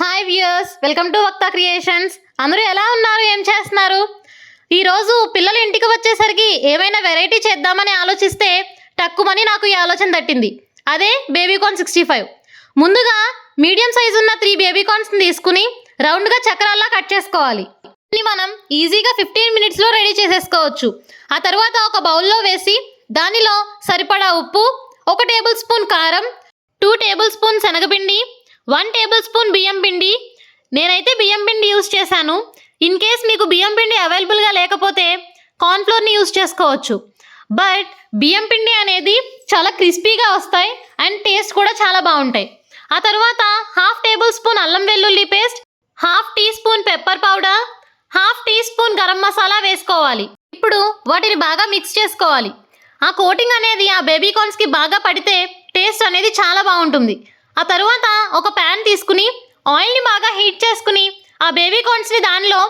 Hi viewers welcome to Vakta creations. అందరూ ఎలా ఉన్నారు? ఏం చేస్తున్నారు? ఈరోజు పిల్లలు ఇంటికి వచ్చేసరికి ఏమైనా వెరైటీ చేద్దామని ఆలోచిస్తే టక్కుమని నాకు ఈ ఆలోచన తట్టింది. అదే బేబీకార్న్ సిక్స్టీ ఫైవ్. ముందుగా మీడియం సైజు ఉన్న త్రీ బేబీకార్న్స్ని తీసుకుని రౌండ్గా చక్రాల్లా కట్ చేసుకోవాలి. మనం ఈజీగా ఫిఫ్టీన్ మినిట్స్లో రెడీ చేసేసుకోవచ్చు. ఆ తర్వాత ఒక బౌల్లో వేసి దానిలో సరిపడా ఉప్పు ఒక టేబుల్ స్పూన్ కారం టూ టేబుల్ స్పూన్ శనగపిండి వన్ టేబుల్ స్పూన్ బియ్యం పిండి. నేనైతే బియ్యం పిండి యూస్ చేశాను. ఇన్ కేస్ మీకు బియ్యం పిండి అవైలబుల్గా లేకపోతే కార్న్ఫ్లోర్ని యూస్ చేసుకోవచ్చు. బట్ బియ్యం పిండి అనేది చాలా క్రిస్పీగా వస్తాయి అండ్ టేస్ట్ కూడా చాలా బాగుంటాయి. ఆ తర్వాత హాఫ్ టేబుల్ స్పూన్ అల్లం వెల్లుల్లి paste half teaspoon pepper powder half teaspoon garam masala వేసుకోవాలి. ఇప్పుడు వాటిని బాగా మిక్స్ చేసుకోవాలి. ఆ కోటింగ్ అనేది ఆ బేబీ కార్న్స్కి బాగా పడితే టేస్ట్ అనేది చాలా బాగుంటుంది. ఆ తర్వాత ఒక ప్యాన్ తీసుకుని ఆయిల్ని బాగా హీట్ చేసుకుని ఆ బేబీ కార్న్స్ని దానిలో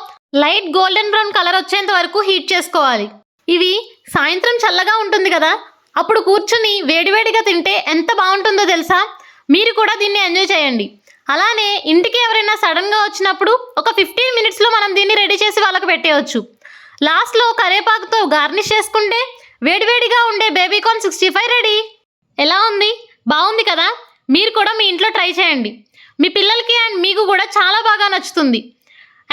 లైట్ గోల్డెన్ బ్రౌన్ కలర్ వచ్చేంత వరకు హీట్ చేసుకోవాలి. ఇవి సాయంత్రం చల్లగా ఉంటుంది కదా అప్పుడు కూర్చుని వేడివేడిగా తింటే ఎంత బాగుంటుందో తెలుసా? మీరు కూడా దీన్ని ఎంజాయ్ చేయండి. అలానే ఇంటికి ఎవరైనా సడన్గా వచ్చినప్పుడు ఒక ఫిఫ్టీన్ మినిట్స్లో మనం దీన్ని రెడీ చేసి వాళ్ళకి పెట్టేయచ్చు. లాస్ట్లో కరేపాకుతో గార్నిష్ చేసుకుంటే వేడివేడిగా ఉండే బేబీకాన్ సిక్స్టీ ఫైవ్ రెడీ ఎలా ఉంది? మీరు కూడా మీ ఇంట్లో ట్రై చేయండి. మీ పిల్లలకి అండ్ మీకు కూడా చాలా బాగా నచ్చుతుంది.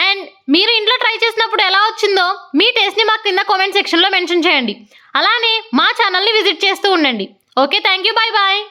అండ్ మీరు ఇంట్లో ట్రై చేసినప్పుడు ఎలా వచ్చిందో మీ టేస్ట్ని మాకు కింద కామెంట్ సెక్షన్లో మెన్షన్ చేయండి. అలానే మా ఛానల్ని విజిట్ చేస్తూ ఉండండి. Okay thank you bye bye